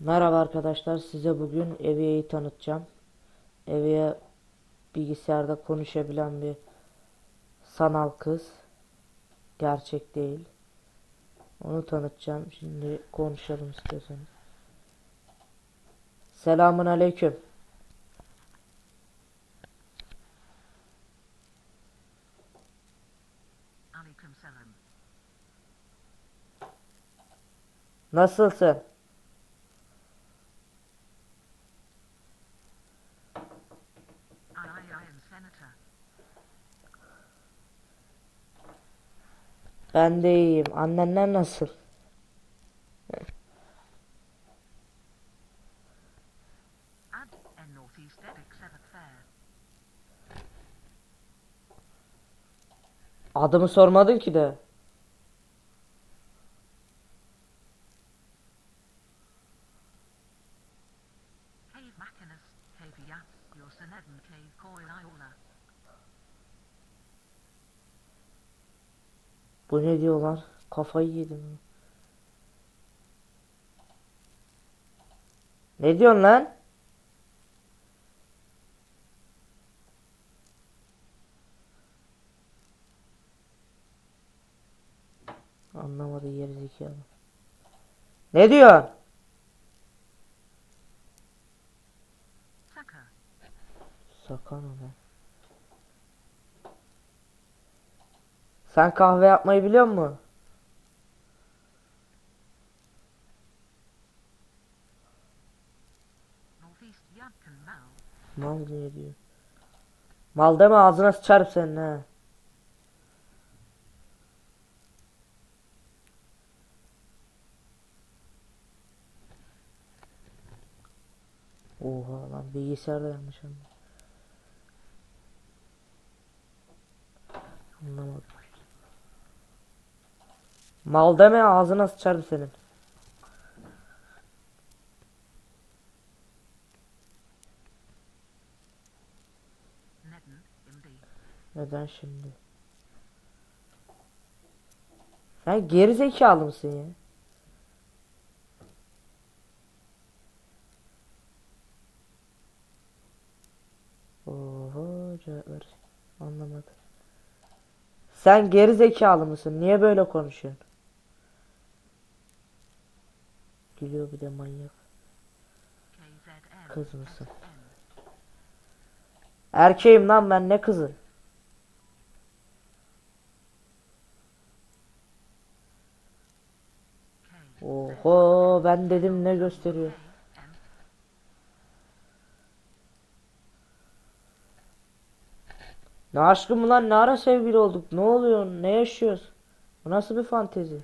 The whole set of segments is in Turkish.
Merhaba arkadaşlar, size bugün Eviye'yi tanıtacağım. Eviye bilgisayarda konuşabilen bir sanal kız. Gerçek değil. Onu tanıtacağım. Şimdi konuşalım istiyorsanız. Selamun aleyküm. Nasılsın? Ben de iyiyim. Annenler nasıl? Adımı sormadın ki de. Cave Macinus, Cave Yap, Yosenedin Cave Koi Iola. Bu ne diyorlar? Kafayı yedim. Ne diyorsun lan? Anlamadı gerizekalı. Ne diyor? Sakın be. Sen kahve yapmayı biliyor musun? Mal. Ne diyor? Mal deme ağzına sıçarım senin ha. Oha lan bilgisayarda yanlış anladım. Anlamadım. Mal deme ağzına sıçarım senin. Neden şimdi? Sen geri zekalı mısın ya? Oho cevap ver. Anlamadım. Sen geri zekalı mısın? Niye böyle konuşuyorsun? Gülüyor bir de manyak. Kız mısın? Erkeğim lan ben ne kızı? Oho ben dedim ne gösteriyor? Ne aşkım lan ne ara sevgili olduk? Ne oluyor? Ne yaşıyoruz? Bu nasıl bir fantezi?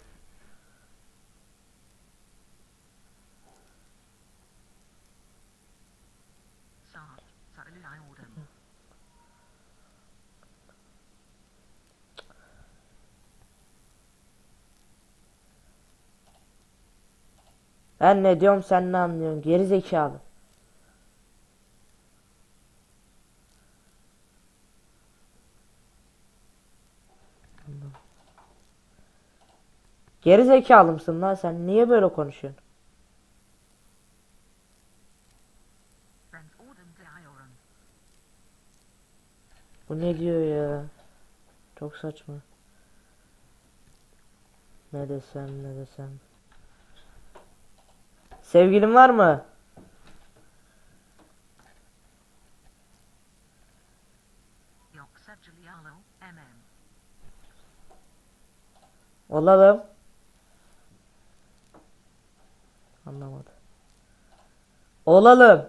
Ben ne diyorum sen ne anlıyorsun? Geri zekalı. Geri zekalı mısın lan sen? Niye böyle konuşuyorsun? Bu ne diyor ya? Çok saçma. Ne desem ne desem. Sevgilin var mı? MM. Olalım. Anlamadı. Olalım.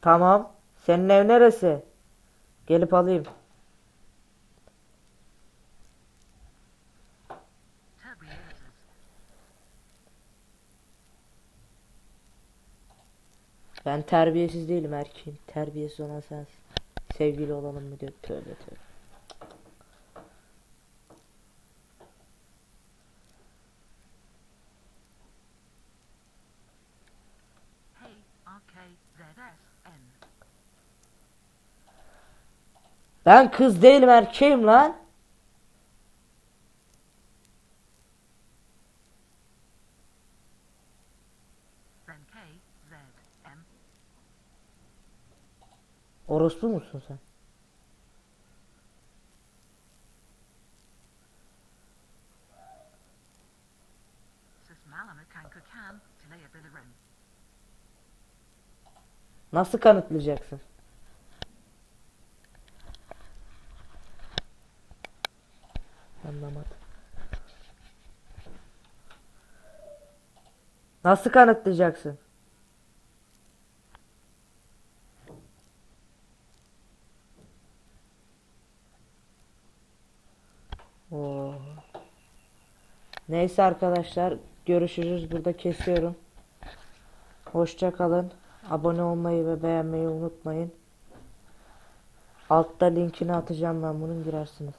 Tamam. Senin ev neresi? Gelip alayım. Ben terbiyesiz değilim erkeğim. Terbiyesiz olan sensin. Sevgili olalım mı diyor. Tövbe tövbe. Ben kız değilim erkeğim lan. Orospu musun sen? Nasıl kanıtlayacaksın? Anlamadım. Nasıl kanıtlayacaksın? Oo. Neyse arkadaşlar görüşürüz burada kesiyorum. Hoşça kalın. Abone olmayı ve beğenmeyi unutmayın. Altta linkini atacağım ben bunun girersiniz.